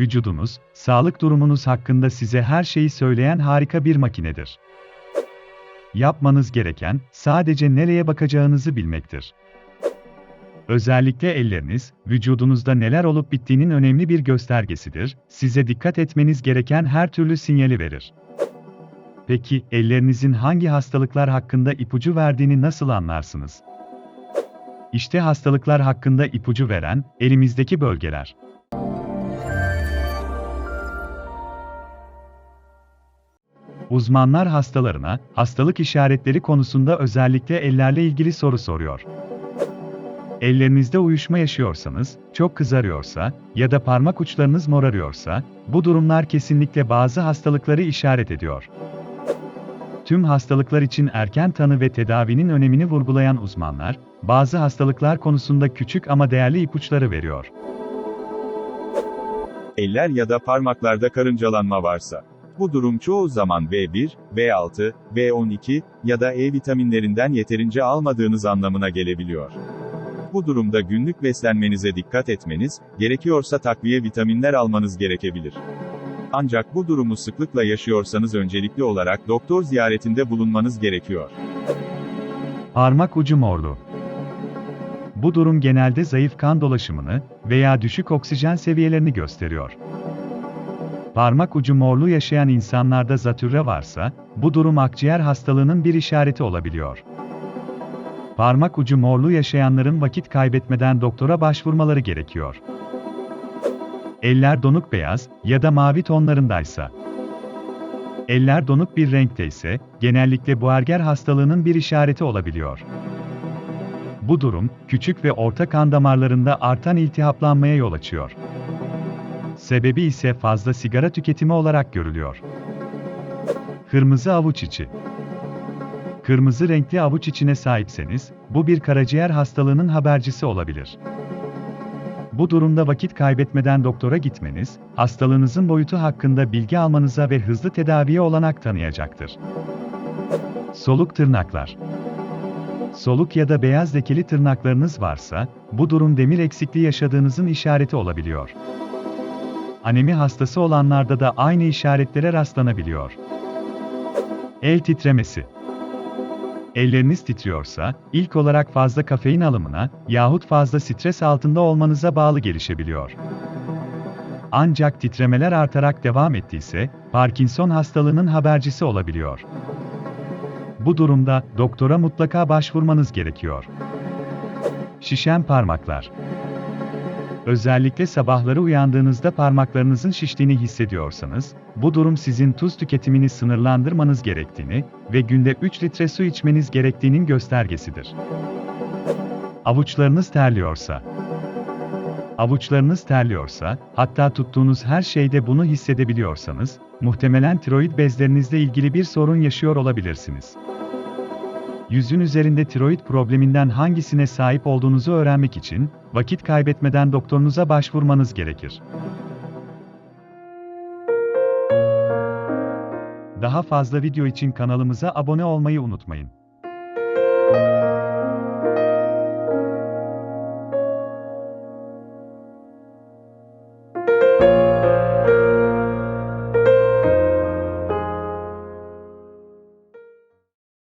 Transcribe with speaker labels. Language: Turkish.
Speaker 1: vücudunuz, sağlık durumunuz hakkında size her şeyi söyleyen harika bir makinedir. Yapmanız gereken, sadece nereye bakacağınızı bilmektir. Özellikle elleriniz, vücudunuzda neler olup bittiğinin önemli bir göstergesidir, size dikkat etmeniz gereken her türlü sinyali verir. Peki, ellerinizin hangi hastalıklar hakkında ipucu verdiğini nasıl anlarsınız? İşte hastalıklar hakkında ipucu veren, elimizdeki bölgeler. Uzmanlar hastalarına, hastalık işaretleri konusunda özellikle ellerle ilgili soru soruyor. Ellerinizde uyuşma yaşıyorsanız, çok kızarıyorsa ya da parmak uçlarınız morarıyorsa, bu durumlar kesinlikle bazı hastalıkları işaret ediyor. Tüm hastalıklar için erken tanı ve tedavinin önemini vurgulayan uzmanlar, bazı hastalıklar konusunda küçük ama değerli ipuçları veriyor.
Speaker 2: Eller ya da parmaklarda karıncalanma varsa. Bu durum çoğu zaman B1, B6, B12 ya da E vitaminlerinden yeterince almadığınız anlamına gelebiliyor. Bu durumda günlük beslenmenize dikkat etmeniz, gerekiyorsa takviye vitaminler almanız gerekebilir. Ancak bu durumu sıklıkla yaşıyorsanız öncelikli olarak doktor ziyaretinde bulunmanız gerekiyor.
Speaker 1: Parmak ucu morluğu. Bu durum genelde zayıf kan dolaşımını veya düşük oksijen seviyelerini gösteriyor. Parmak ucu morluğu yaşayan insanlarda zatürre varsa, bu durum akciğer hastalığının bir işareti olabiliyor. Parmak ucu morluğu yaşayanların vakit kaybetmeden doktora başvurmaları gerekiyor. Eller donuk beyaz ya da mavi tonlarındaysa. Eller donuk bir renkte ise, genellikle Buerger hastalığının bir işareti olabiliyor. Bu durum, küçük ve orta kan damarlarında artan iltihaplanmaya yol açıyor. Sebebi ise fazla sigara tüketimi olarak görülüyor. Kırmızı avuç içi. Kırmızı renkli avuç içine sahipseniz, bu bir karaciğer hastalığının habercisi olabilir. Bu durumda vakit kaybetmeden doktora gitmeniz, hastalığınızın boyutu hakkında bilgi almanıza ve hızlı tedaviye olanak tanıyacaktır. Soluk tırnaklar. Soluk ya da beyaz lekeli tırnaklarınız varsa, bu durum demir eksikliği yaşadığınızın işareti olabiliyor. Anemi hastası olanlarda da aynı işaretlere rastlanabiliyor. El titremesi. Elleriniz titriyorsa, ilk olarak fazla kafein alımına yahut fazla stres altında olmanıza bağlı gelişebiliyor. Ancak titremeler artarak devam ettiyse, Parkinson hastalığının habercisi olabiliyor. Bu durumda doktora mutlaka başvurmanız gerekiyor. Şişen parmaklar. Özellikle sabahları uyandığınızda parmaklarınızın şiştiğini hissediyorsanız, bu durum sizin tuz tüketimini sınırlandırmanız gerektiğini ve günde 3 litre su içmeniz gerektiğinin göstergesidir. Avuçlarınız terliyorsa, Avuçlarınız terliyorsa, hatta tuttuğunuz her şeyde bunu hissedebiliyorsanız, muhtemelen tiroid bezlerinizle ilgili bir sorun yaşıyor olabilirsiniz. Yüzün üzerinde tiroid probleminden hangisine sahip olduğunuzu öğrenmek için, vakit kaybetmeden doktorunuza başvurmanız gerekir. Daha fazla video için kanalımıza abone olmayı unutmayın.